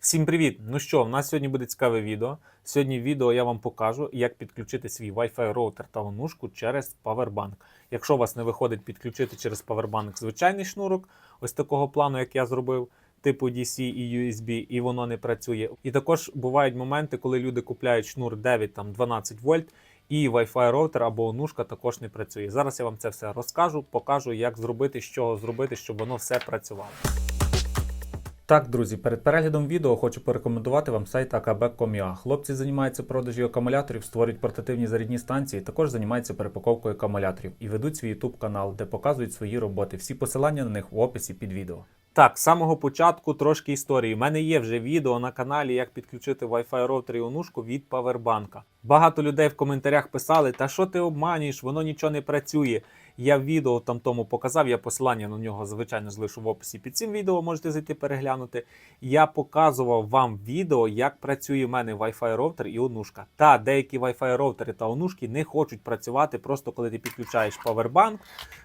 Всім привіт! Ну що, в нас сьогодні буде цікаве відео. Сьогодні в відео я вам покажу, як підключити свій Wi-Fi роутер та онушку через Powerbank. Якщо у вас не виходить підключити через Powerbank звичайний шнурок, ось такого плану, як я зробив, типу DC і USB, і воно не працює. І також бувають моменти, коли люди купляють шнур 9 там 12 вольт. І Wi-Fi роутер або онушка також не працює. Зараз я вам це все розкажу, покажу, як зробити, чого зробити, щоб воно все працювало. Так, друзі, перед переглядом відео хочу порекомендувати вам сайт akb.com.ua. Хлопці займаються продажі акумуляторів, створюють портативні зарядні станції, також займаються перепаковкою акумуляторів і ведуть свій YouTube канал, де показують свої роботи. Всі посилання на них в описі під відео. Так, з самого початку трошки історії. У мене є вже відео на каналі, як підключити Wi-Fi роутер і онушку від павербанка. Багато людей в коментарях писали: та що ти обманюєш, воно нічого не працює. Я відео там тому показав, я посилання на нього, звичайно, залишу в описі під цим відео, можете зайти переглянути. Я показував вам відео, як працює в мене Wi-Fi роутер і онушка. Та деякі Wi-Fi роутери та онушки не хочуть працювати просто коли ти підключаєш Powerbank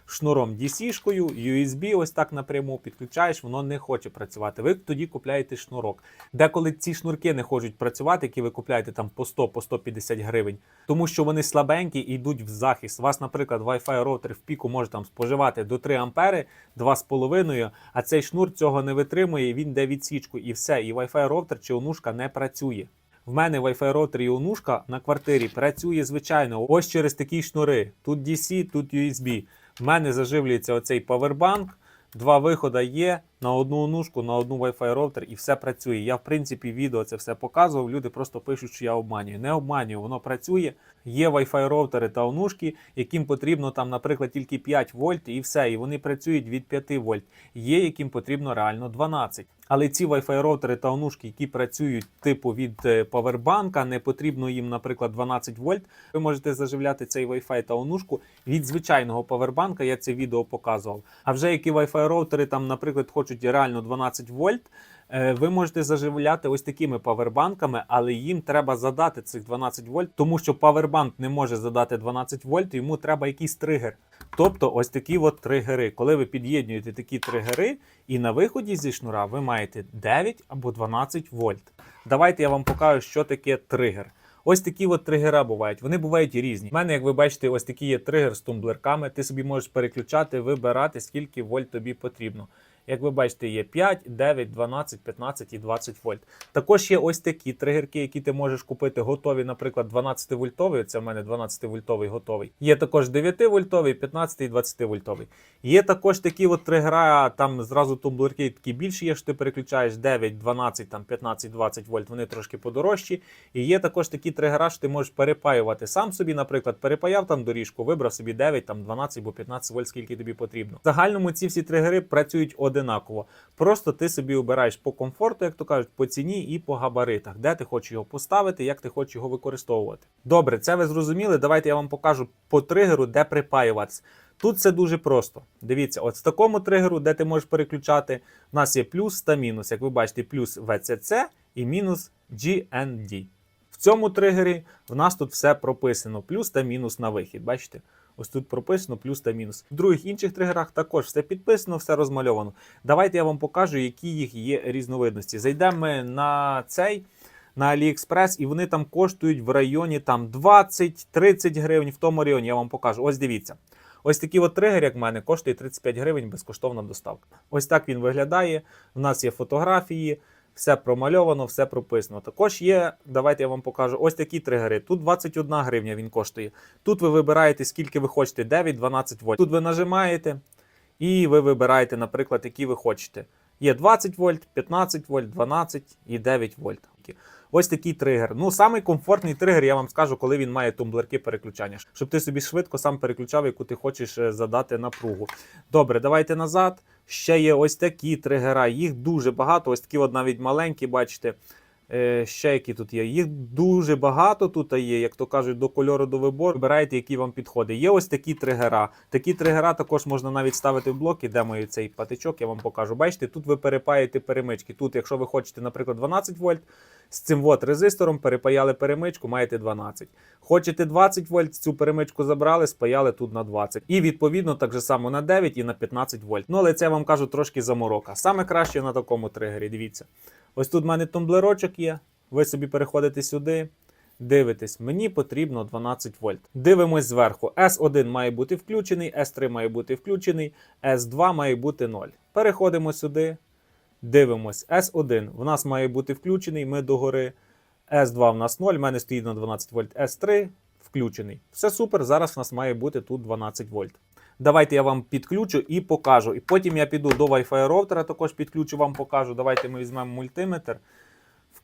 шнуром DC-шкою, USB, ось так напряму підключаєш, воно не хоче працювати. Ви тоді купляєте шнурок. Деколи ці шнурки не хочуть працювати, які ви купляєте там по 100 по 150 гривень, тому що вони слабенькі і йдуть в захист. У вас, наприклад, Wi-Fi роутер піку може там споживати до 3 ампери, 2,5, а цей шнур цього не витримує, він йде відсічку і все. І Wi-Fi роутер чи онушка не працює. В мене Wi-Fi роутер і онушка на квартирі працює звичайно. Ось через такі шнури. Тут DC, тут USB. В мене заживлюється оцей павербанк, Два виходи є на одну онушку, на одну Wi-Fi роутер і все працює. Я, в принципі, відео це все показував. Люди просто пишуть, що я обманюю. Не обманюю, воно працює. Є Wi-Fi роутери та онушки, яким потрібно там, наприклад, тільки 5 вольт і все. І вони працюють від 5 вольт. Є, яким потрібно реально 12. Але ці Wi-Fi роутери та онушки, які працюють типу від е, павербанка, не потрібно їм, наприклад, 12 вольт. Ви можете заживляти цей Wi-Fi та онушку від звичайного павербанка. Я це відео показував. А вже які Wi-Fi роутери там, наприклад, хочуть реально 12 вольт. е, Ви можете заживляти ось такими павербанками, але їм треба задати цих 12 вольт, тому що павербанк не може задати 12 вольт, йому треба якийсь тригер. Тобто ось такі от тригери. Коли ви під'єднуєте такі тригери, і на виході зі шнура ви маєте 9 або 12 вольт. Давайте я вам покажу, що таке тригер. Ось такі от тригера бувають. Вони бувають різні. У мене, як ви бачите, ось такий є тригер з тумблерками. Ти собі можеш переключати, вибирати, скільки вольт тобі потрібно. Як ви бачите, є 5, 9, 12, 15 і 20 вольт. Також є ось такі тригерки, які ти можеш купити готові, наприклад, 12 вольтовий. Це в мене 12 вольтовий готовий. Є також 9 вольтовий, 15 і 20 вольтовий. Є також такі от тригера, там зразу тумблерки такі більші є, ти переключаєш 9, 12, там 15, 20 вольт, вони трошки подорожчі. І є також такі тригера, що ти можеш перепаювати сам собі, наприклад, перепаяв там доріжку, вибрав собі 9, там 12 або 15 вольт, скільки тобі потрібно. В загальному ці всі тригери працюють одинаково. Просто ти собі обираєш по комфорту, як то кажуть, по ціні і по габаритах, де ти хочеш його поставити, як ти хочеш його використовувати. Добре, це ви зрозуміли. Давайте я вам покажу по тригеру, де припаюватися. Тут все дуже просто. Дивіться, от в такому тригеру, де ти можеш переключати, у нас є плюс та мінус. Як ви бачите, плюс VCC і мінус GND. В цьому тригері в нас тут все прописано: плюс та мінус на вихід. Бачите? Ось тут прописано плюс та мінус. В других інших тригерах також все підписано, все розмальовано. Давайте я вам покажу, які їх є різновидності. Зайдемо на цей. На AliExpress, і вони там коштують в районі там 20-30 гривень. В тому районі я вам покажу. Ось дивіться. Ось такий от тригер, як в мене, коштує 35 гривень безкоштовна доставка. Ось так він виглядає. У нас є фотографії, все промальовано, все прописано. Також є, давайте я вам покажу, ось такі тригери. Тут 21 гривня він коштує. Тут ви вибираєте, скільки ви хочете, 9-12 вольт. Тут ви нажимаєте і ви вибираєте, наприклад, які ви хочете. Є 20 вольт, 15 вольт, 12 і 9 вольт. Ось такий тригер. Ну, самий комфортний тригер, я вам скажу, коли він має тумблерки переключання, щоб ти собі швидко сам переключав, яку ти хочеш е, задати напругу. Добре, давайте назад. Ще є ось такі тригера. Їх дуже багато. Ось такі от навіть маленькі, бачите. Е, ще які тут є. Їх дуже багато тут є, як то кажуть, до кольору до вибору. Вибирайте, які вам підходить. Є ось такі тригера. Такі тригера також можна навіть ставити в блоки, де мої цей патичок, я вам покажу. Бачите, тут ви перепаєте перемички. Тут, якщо ви хочете, наприклад, 12 вольт, З цим от резистором перепаяли перемичку, маєте 12. Хочете 20 вольт, цю перемичку забрали, спаяли тут на 20. І відповідно так же само на 9 і на 15 вольт. Ну але це я вам кажу трошки заморока. Саме краще на такому тригері. Дивіться. Ось тут в мене тумблерочок є. Ви собі переходите сюди. Дивитесь, мені потрібно 12 вольт. Дивимось зверху. S1 має бути включений, S3 має бути включений, S2 має бути 0. Переходимо сюди. Дивимось. S1 в нас має бути включений, ми догори. S2 в нас 0, в мене стоїть на 12 вольт. S3 включений. Все супер. Зараз в нас має бути тут 12 вольт. Давайте я вам підключу і покажу. І потім я піду до Wi-Fi роутера, також підключу вам покажу. Давайте ми візьмемо мультиметр.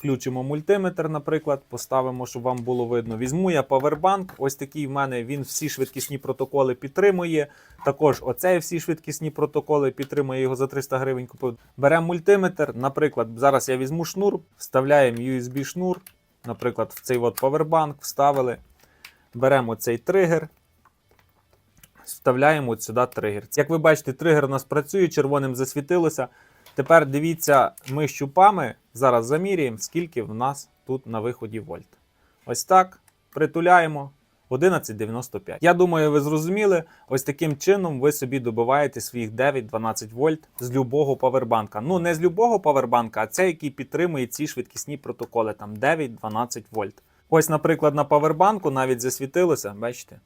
Включимо мультиметр, наприклад, поставимо, щоб вам було видно. Візьму я павербанк. Ось такий в мене він всі швидкісні протоколи підтримує. Також оцей всі швидкісні протоколи підтримує його за 300 гривень. Купив. Беремо мультиметр. Наприклад, зараз я візьму шнур, вставляємо USB шнур. Наприклад, в цей от павербанк вставили. Беремо цей тригер. Вставляємо от сюди тригер. Як ви бачите, тригер у нас працює, червоним засвітилося. Тепер дивіться, ми щупами зараз заміряємо, скільки в нас тут на виході вольт. Ось так. Притуляємо 11,95. Я думаю, ви зрозуміли, ось таким чином ви собі добиваєте своїх 9-12 вольт з любого павербанка. Ну, не з любого павербанка, а цей, який підтримує ці швидкісні протоколи, там 9-12 вольт. Ось, наприклад, на павербанку навіть засвітилося, бачите,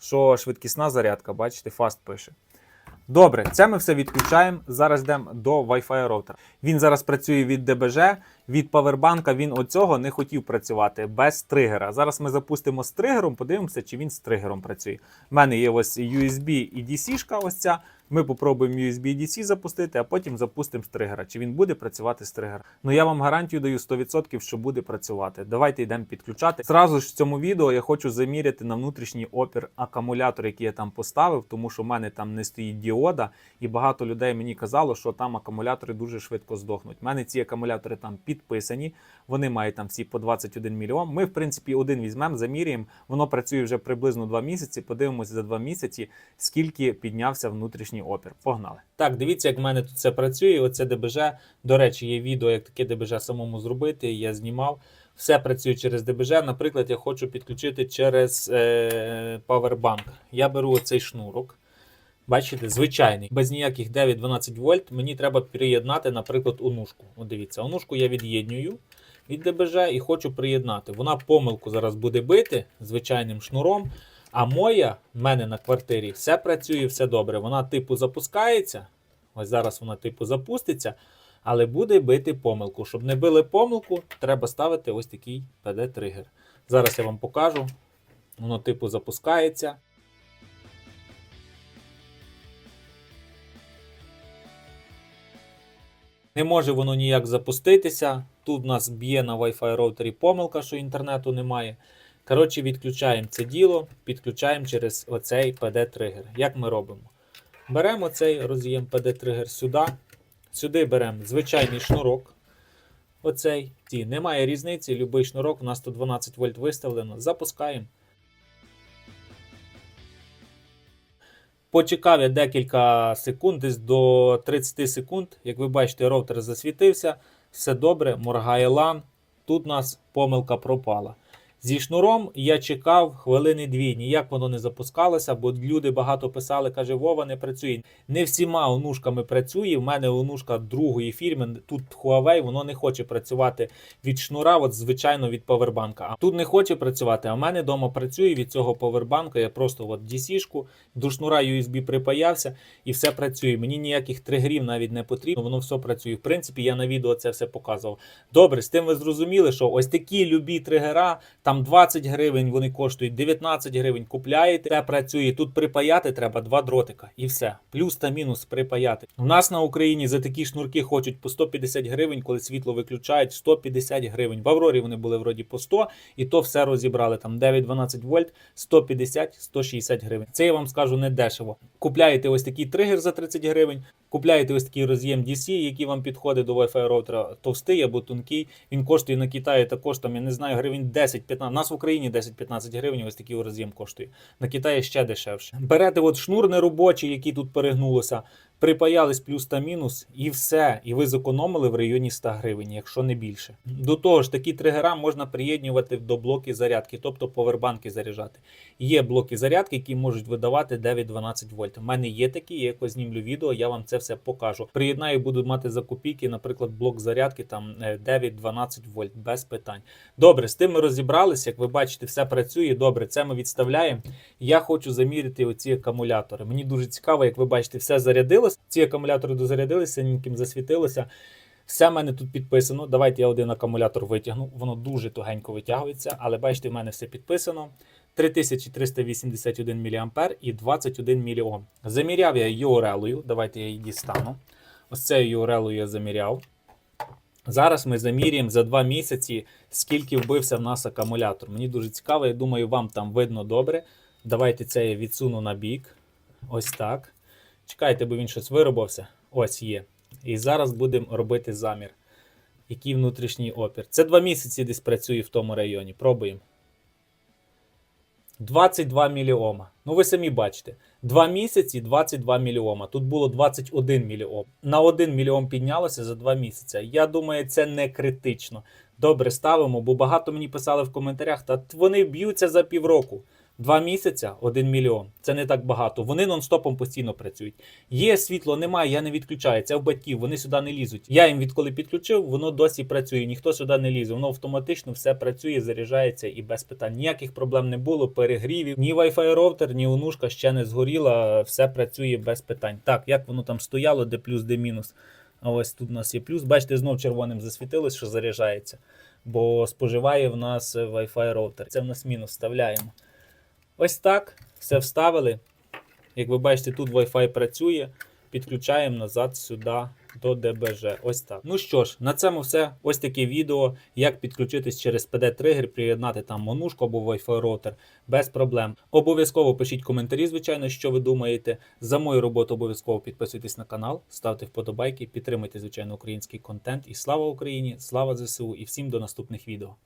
що швидкісна зарядка, бачите, фаст пише. Добре, це ми все відключаємо. Зараз йдемо до Wi-Fi роутера. Він зараз працює від ДБЖ, від павербанка він оцього не хотів працювати без тригера. Зараз ми запустимо з тригером, подивимося, чи він з тригером працює. У мене є ось USB і DC-шка ось ця. Ми попробуємо USB-DC запустити, а потім запустимо з тригера. Чи він буде працювати з тригера? Ну я вам гарантію даю 100%, що буде працювати. Давайте йдемо підключати. Зразу ж в цьому відео я хочу заміряти на внутрішній опір акумулятор, який я там поставив, тому що в мене там не стоїть діода, і багато людей мені казало, що там акумулятори дуже швидко здохнуть. У мене ці акумулятори там підписані, вони мають там всі по 21 мільйон. Ми, в принципі, один візьмемо, заміряємо. Воно працює вже приблизно 2 місяці. Подивимося за 2 місяці, скільки піднявся внутрішній опір. Погнали. Так, дивіться, як в мене тут все працює. Оце ДБЖ. До речі, є відео, як таке ДБЖ самому зробити. Я знімав. Все працює через ДБЖ. Наприклад, я хочу підключити через е, Powerbank. Я беру оцей шнурок. Бачите, звичайний, без ніяких 9-12 вольт. Мені треба приєднати, наприклад, онушку. От дивіться, онушку я від'єднюю від ДБЖ і хочу приєднати. Вона помилку зараз буде бити звичайним шнуром. А моя в мене на квартирі все працює, все добре. Вона типу запускається. Ось зараз вона типу запуститься, але буде бити помилку. Щоб не били помилку, треба ставити ось такий PD-тригер. Зараз я вам покажу. Воно типу запускається. Не може воно ніяк запуститися. Тут в нас б'є на Wi-Fi роутері помилка, що інтернету немає. Коротше, відключаємо це діло, підключаємо через оцей PD-тригер. Як ми робимо? Беремо цей роз'єм PD-тригер сюди. Сюди беремо звичайний шнурок. Оцей. Ті, Немає різниці, будь-який шнурок, у нас тут 12 вольт виставлено. Запускаємо. Почекав я декілька секунд, десь до 30 секунд. Як ви бачите, роутер засвітився. Все добре, моргає лан. Тут у нас помилка пропала. Зі шнуром я чекав хвилини дві, ніяк воно не запускалося, бо люди багато писали, каже, Вова не працює. Не всіма онушками працює. В мене онушка другої фірми, тут Huawei, воно не хоче працювати від шнура, от звичайно від павербанка. А тут не хоче працювати, а в мене вдома працює від цього павербанка. Я просто от DC-шку, до шнура USB припаявся і все працює. Мені ніяких тригерів навіть не потрібно, воно все працює. В принципі, я на відео це все показував. Добре, з тим ви зрозуміли, що ось такі любі тригера. Там 20 гривень вони коштують, 19 гривень купляєте, це працює. Тут припаяти треба два дротика і все. Плюс та мінус припаяти. У нас на Україні за такі шнурки хочуть по 150 гривень, коли світло виключають, 150 гривень. В Аврорі вони були вроді по 100, і то все розібрали. Там 9-12 вольт, 150-160 гривень. Це я вам скажу не дешево. Купляєте ось такий тригер за 30 гривень. Купляєте ось такий роз'єм DC, який вам підходить до Wi-Fi роутера, товстий або тонкий. Він коштує на Китаї також там, я не знаю, гривень 10-15. У нас в Україні 10-15 гривень ось такий роз'єм коштує. На Китаї ще дешевше. Берете от шнур неробочий, який тут перегнулося. Припаялись плюс та мінус, і все. І ви зекономили в районі 100 гривень, якщо не більше. До того ж, такі тригера можна приєднувати до блоків зарядки, тобто повербанки заряджати. Є блоки зарядки, які можуть видавати 9-12 вольт. У мене є такі, я якось знімлю відео, я вам це все покажу. Приєднаю, буду мати за копійки, наприклад, блок зарядки там е, 9-12 вольт, без питань. Добре, з тим ми розібралися. Як ви бачите, все працює. Добре, це ми відставляємо. Я хочу заміряти оці акумулятори. Мені дуже цікаво, як ви бачите, все Ці акумулятори дозарядилися, синеньким засвітилося. Все в мене тут підписано. Давайте я один акумулятор витягну. Воно дуже тугенько витягується, але бачите, в мене все підписано. 3381 мА і 21 мОм. Заміряв я URL-ою. Давайте я її дістану. Ось цією URL я заміряв. Зараз ми замірюємо за 2 місяці, скільки вбився в нас акумулятор. Мені дуже цікаво, я думаю, вам там видно добре. Давайте це я відсуну на бік. Ось так. Чекайте, бо він щось виробився. Ось є. І зараз будемо робити замір. Який внутрішній опір. Це 2 місяці десь працює в тому районі. Пробуємо. 22 міліома. Ну ви самі бачите. 2 місяці 22 міліома. Тут було 21 міліом. На 1 мільйон піднялося за 2 місяці. Я думаю, це не критично. Добре ставимо, бо багато мені писали в коментарях, та вони б'ються за півроку. Два місяця 1 мільйон. Це не так багато. Вони нон-стопом постійно працюють. Є світло, немає, я не відключаю. Це в батьків, вони сюди не лізуть. Я їм відколи підключив, воно досі працює. Ніхто сюди не лізе. Воно автоматично все працює, заряджається і без питань. Ніяких проблем не було, перегрівів. Ні Wi-Fi роутер, ні онушка ще не згоріла. Все працює без питань. Так, як воно там стояло, де плюс, де мінус. А ось тут у нас є плюс. Бачите, знов червоним засвітилось, що заряджається. Бо споживає в нас Wi-Fi роутер. Це в нас мінус вставляємо. Ось так. Все вставили. Як ви бачите, тут Wi-Fi працює. Підключаємо назад сюди до ДБЖ. Ось так. Ну що ж, на цьому все. Ось таке відео, як підключитись через PD-тригер, приєднати там монушку або Wi-Fi роутер без проблем. Обов'язково пишіть коментарі, звичайно, що ви думаєте. За мою роботу обов'язково підписуйтесь на канал, ставте вподобайки, підтримуйте, звичайно, український контент. І слава Україні! Слава ЗСУ і всім до наступних відео.